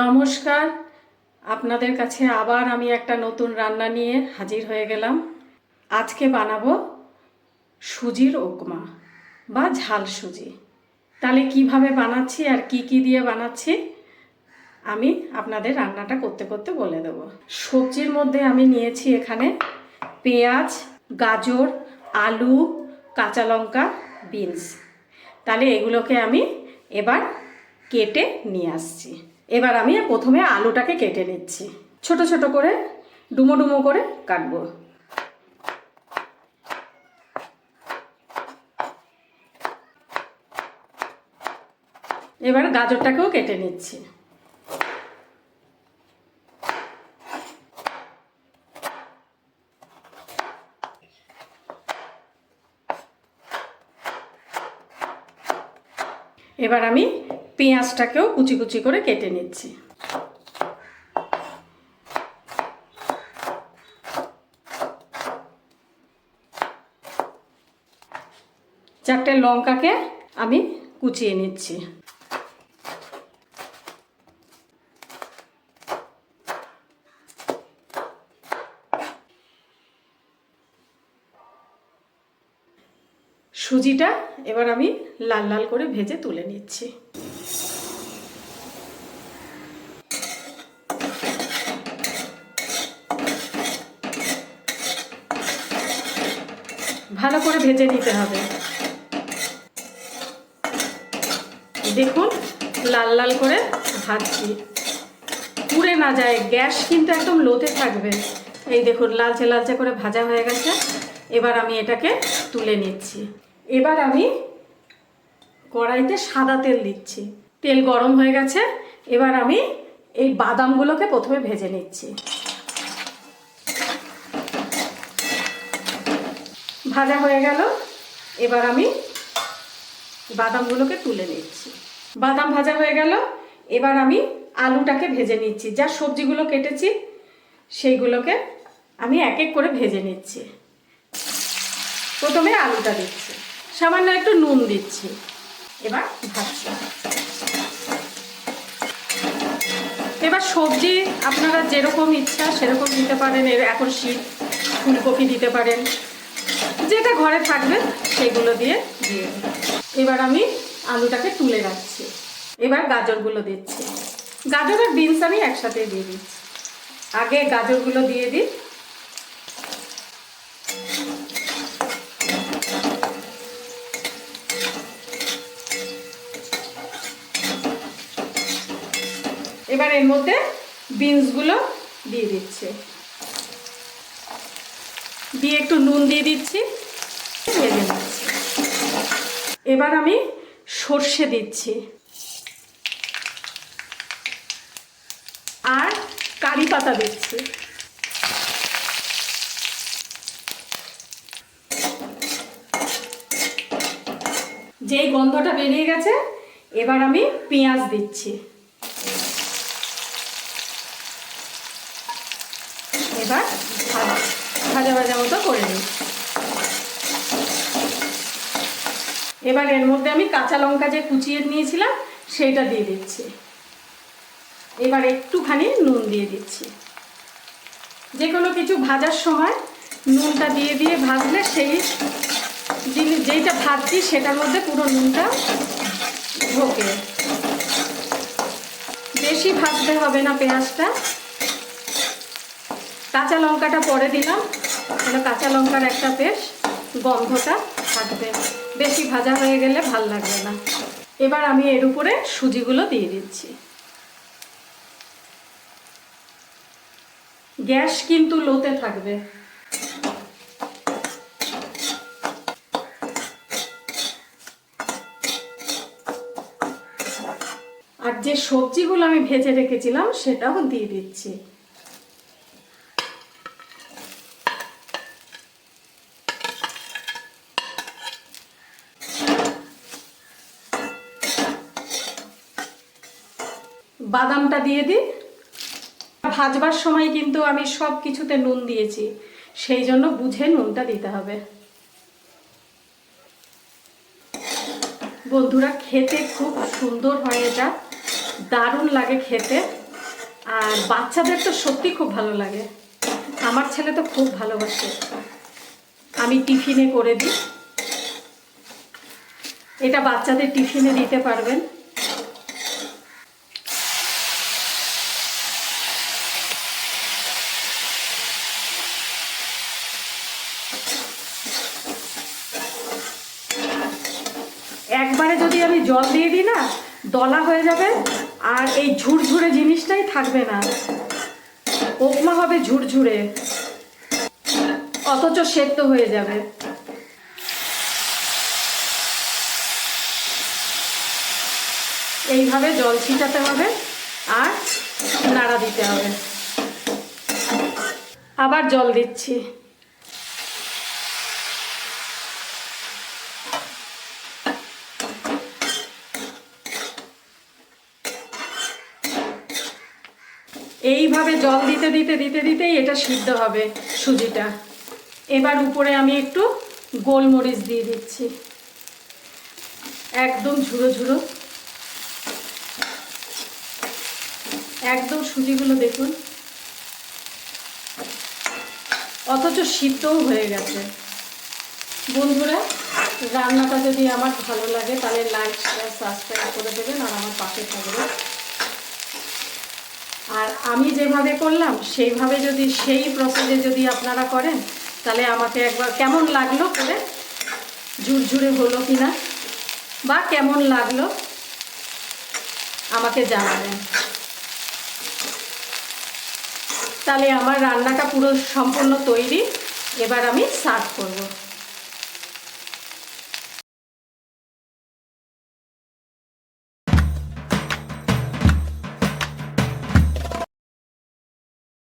নমস্কার। আপনাদের কাছে আবার আমি একটা নতুন রান্না নিয়ে হাজির হয়ে গেলাম। আজকে বানাবো সুজির উপমা বা ঝাল সুজি। তাহলে কীভাবে বানাচ্ছি আর কি কি দিয়ে বানাচ্ছি, আমি আপনাদের রান্নাটা করতে করতে বলে দেব। সবজির মধ্যে আমি নিয়েছি এখানে পেঁয়াজ, গাজর, আলু, কাঁচা লঙ্কা, বিনস। তাহলে এগুলোকে আমি এবার কেটে নিয়ে আসছি। এবার আমি প্রথমে আলুটাকে কেটে নিচ্ছি। ছোট ছোট করে, ডুমো ডুমো করে কাটবো। এবার গাজরটাকেও কেটে নিচ্ছি। এবার আমি পেঁয়াজটাকেও কুচি কুচি করে কেটে নিচ্ছি। চারটে লঙ্কাকে আমি কুচিয়ে নিচ্ছি। সুজিটা এবার আমি লাল লাল করে ভেজে তুলে নিচ্ছি। ভালো করে ভেজে নিতে হবে। দেখুন, লাল লাল করে ভাজছি। পুড়ে না যায়, গ্যাস কিন্তু একদম লোতে থাকবে। এই দেখুন, লালচে লালচে করে ভাজা হয়ে গেছে। এবার আমি এটাকে তুলে নিচ্ছি। এবার আমি কড়াইতে সাদা তেল দিচ্ছি। তেল গরম হয়ে গেছে। এবার আমি এই বাদামগুলোকে প্রথমে ভেজে নিচ্ছি। ভাজা হয়ে গেল। এবার আমি বাদামগুলোকে তুলে নিচ্ছি। বাদাম ভাজা হয়ে গেল। এবার আমি আলুটাকে ভেজে নিচ্ছি। যা সবজিগুলো কেটেছি, সেইগুলোকে আমি এক এক করে ভেজে নিচ্ছি। প্রথমে আলুটা দিচ্ছি। সামান্য একটু নুন দিচ্ছি। এবার ভাজছি। এবার সবজি আপনারা যেরকম ইচ্ছা সেরকম দিতে পারেন। এখন শীত, ফুলকপি দিতে পারেন। যেটা ঘরে থাকবে সেগুলো দিয়ে দিয়ে। এবার আমি আলুটাকে তুলে রাখছি। এবার গাজরগুলো দিচ্ছি। গাজর আর বিনস আমি একসাথে দিয়ে দিচ্ছি। আগে গাজরগুলো দিয়ে দিই। এবার এর মধ্যে বিনসগুলো দিয়ে দিচ্ছে। দিয়ে একটু নুন দিয়ে দিচ্ছি। এবার আমি সর্ষে দিচ্ছি। আর কারি পাতা দিচ্ছি। যেই গন্ধটা বেরিয়ে গেছে, এবার আমি পেঁয়াজ দিচ্ছি এবার ভাজা ভাজা ভাজা মতো করে নিই। এবার এর মধ্যে আমি কাঁচা লঙ্কা যে কুচিয়ে নিয়েছিলাম সেইটা দিয়ে দিচ্ছি। এবার একটুখানি নুন দিয়ে দিচ্ছি। যে কোনো কিছু ভাজার সময় নুনটা দিয়ে দিয়ে ভাজলে সেই জিনিস যেইটা ভাজছি, সেটার মধ্যে পুরো নুনটা ঢোকে। বেশি ভাজতে হবে না পেঁয়াজটা। কাঁচা লঙ্কাটা পরে দিলাম। তাহলে কাঁচা লঙ্কার একটা বেশ গন্ধটা থাকবে। বেশি ভাজা হয়ে গেলে ভালো লাগবে না। এবার আমি এর উপরে সুজিগুলো দিয়ে দিচ্ছি। গ্যাস কিন্তু লোতে থাকবে। আর যে সবজিগুলো আমি ভেজে রেখেছিলাম, সেটাও দিয়ে দিচ্ছি। বাদামটা দিয়ে দিই। ভাজবার সময় কিন্তু আমি সব কিছুতে নুন দিয়েছি। সেই জন্য বুঝে নুনটা দিতে হবে। বন্ধুরা, খেতে খুব সুন্দর হয় এটা। দারুণ লাগে খেতে। আর বাচ্চাদের তো সত্যি খুব ভালো লাগে। আমার ছেলে তো খুব ভালোবাসে। আমি টিফিনে করে দিই। এটা বাচ্চাদের টিফিনে দিতে পারবেন একবারে যদি আমি জল দিয়ে দিই না, দলা হয়ে যাবে আর এই ঝুরঝুরে জিনিসটাই থাকবে না। উপমা হবে ঝুরঝুরে, অথচ সেদ্ধ হয়ে যাবে। এইভাবে জল ছিটাতে হবে আর নাড়া দিতে হবে। আবার জল দিচ্ছি। এইভাবে জল দিতে দিতে দিতে, দিতেই এটা সিদ্ধ হবে সুজিটা। এবার উপরে আমি একটু গোলমরিচ দিয়ে দিচ্ছি। একদম ঝুড়ো ঝুড়ো একদম সুজিগুলো দেখুন। অথচ সিদ্ধও হয়ে গেছে। বন্ধুরা, রান্নাটা যদি আমার ভালো লাগে, তাহলে লাইক শেয়ার সাবস্ক্রাইব করে দেবেন আর আমার পাশে থাকবে আর আমি যেভাবে করলাম, সেইভাবে যদি সেই প্রসেসে যদি আপনারা করেন, তাহলে আমাকে একবার কেমন লাগল করে ঝুরঝুরে হলো কি না বা কেমন লাগল আমাকে জানাবেন। তাহলে আমার রান্নাটা পুরো সম্পূর্ণ তৈরি, এবার আমি সার্ভ করব।